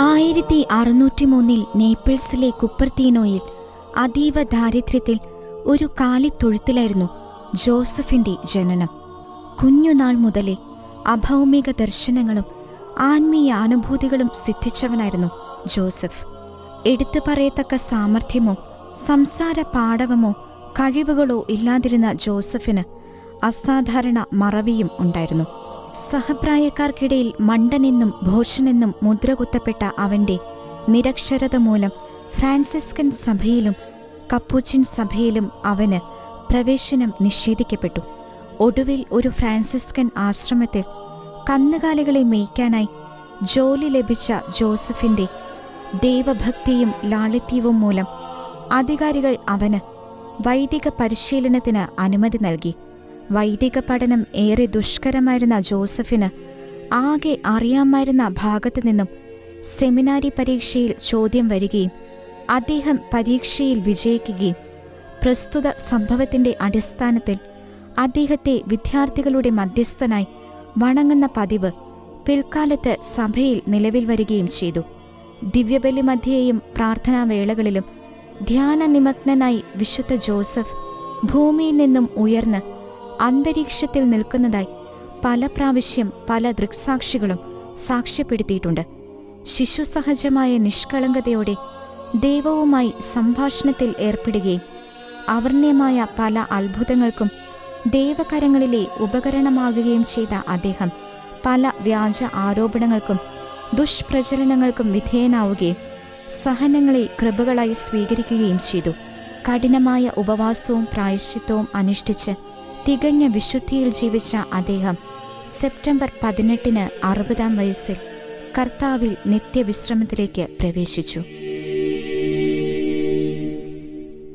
ആയിരത്തി അറുന്നൂറ്റി മൂന്നിൽ നേപ്പിൾസിലെ കുപ്പർത്തീനോയിൽ അതീവ ദാരിദ്ര്യത്തിൽ ഒരു കാലിത്തൊഴുത്തിലായിരുന്നു ജോസഫിന്റെ ജനനം. കുഞ്ഞുനാൾ മുതലേ അഭൗമിക ദർശനങ്ങളും ആത്മീയ അനുഭൂതികളും സിദ്ധിച്ചവനായിരുന്നു ജോസഫ്. എടുത്തു പറയത്തക്ക സാമർഥ്യമോ സംസാര പാടവമോ കഴിവുകളോ ഇല്ലാതിരുന്ന ജോസഫിന് അസാധാരണ മറവിയും ഉണ്ടായിരുന്നു. സഹപ്രായക്കാർക്കിടയിൽ മണ്ടനെന്നും ഭോഷനെന്നും മുദ്രകുത്തപ്പെട്ട അവന്റെ നിരക്ഷരത മൂലം ഫ്രാൻസിസ്കൻ സഭയിലും കപ്പൂച്ചിൻ സഭയിലും അവന് പ്രവേശനം നിഷേധിക്കപ്പെട്ടു. ഒടുവിൽ ഒരു ഫ്രാൻസിസ്കൻ ആശ്രമത്തിൽ കന്നുകാലികളെ മേയ്ക്കാനായി ജോലി ലഭിച്ച ജോസഫിന്റെ ദൈവഭക്തിയും ലാളിത്യവും മൂലം അധികാരികൾ അവന് വൈദിക പരിശീലനത്തിന് അനുമതി നൽകി. വൈദിക പഠനം ഏറെ ദുഷ്കരമായിരുന്ന ജോസഫിന് ആകെ അറിയാമായിരുന്ന ഭാഗത്തു നിന്നും സെമിനാരി പരീക്ഷയിൽ ചോദ്യം വരികയും അദ്ദേഹം പരീക്ഷയിൽ വിജയിക്കുകയും പ്രസ്തുത സംഭവത്തിന്റെ അടിസ്ഥാനത്തിൽ അദ്ദേഹത്തെ വിദ്യാർത്ഥികളുടെ മധ്യസ്ഥനായി വണങ്ങുന്ന പതിവ് പിൽക്കാലത്ത് സഭയിൽ നിലവിൽ വരികയും ചെയ്തു. ദിവ്യബലി മധ്യേയും പ്രാർത്ഥനാവേളകളിലും ധ്യാന നിമഗ്നനായി വിശുദ്ധ ജോസഫ് ഭൂമിയിൽ നിന്നും ഉയർന്ന് അന്തരീക്ഷത്തിൽ നിൽക്കുന്നതായി പല പ്രാവശ്യം പല ദൃക്സാക്ഷികളും സാക്ഷ്യപ്പെടുത്തിയിട്ടുണ്ട്. ശിശുസഹജമായ നിഷ്കളങ്കതയോടെ ദൈവവുമായി സംഭാഷണത്തിൽ ഏർപ്പെടുകയും അവർണ്യമായ പല അത്ഭുതങ്ങൾക്കും ദൈവകരങ്ങളിലെ ഉപകരണമാകുകയും ചെയ്ത അദ്ദേഹം പല വ്യാജ ആരോപണങ്ങൾക്കും ദുഷ്പ്രചരണങ്ങൾക്കും വിധേയനാവുകയും സഹനങ്ങളെ കൃപകളായി സ്വീകരിക്കുകയും ചെയ്തു. കഠിനമായ ഉപവാസവും പ്രായശ്ചിത്വവും അനുഷ്ഠിച്ച് തികഞ്ഞ വിശുദ്ധിയിൽ ജീവിച്ച അദ്ദേഹം സെപ്റ്റംബർ പതിനെട്ടിന് അറുപതാം വയസ്സിൽ കർത്താവിൽ നിത്യവിശ്രമത്തിലേക്ക് പ്രവേശിച്ചു.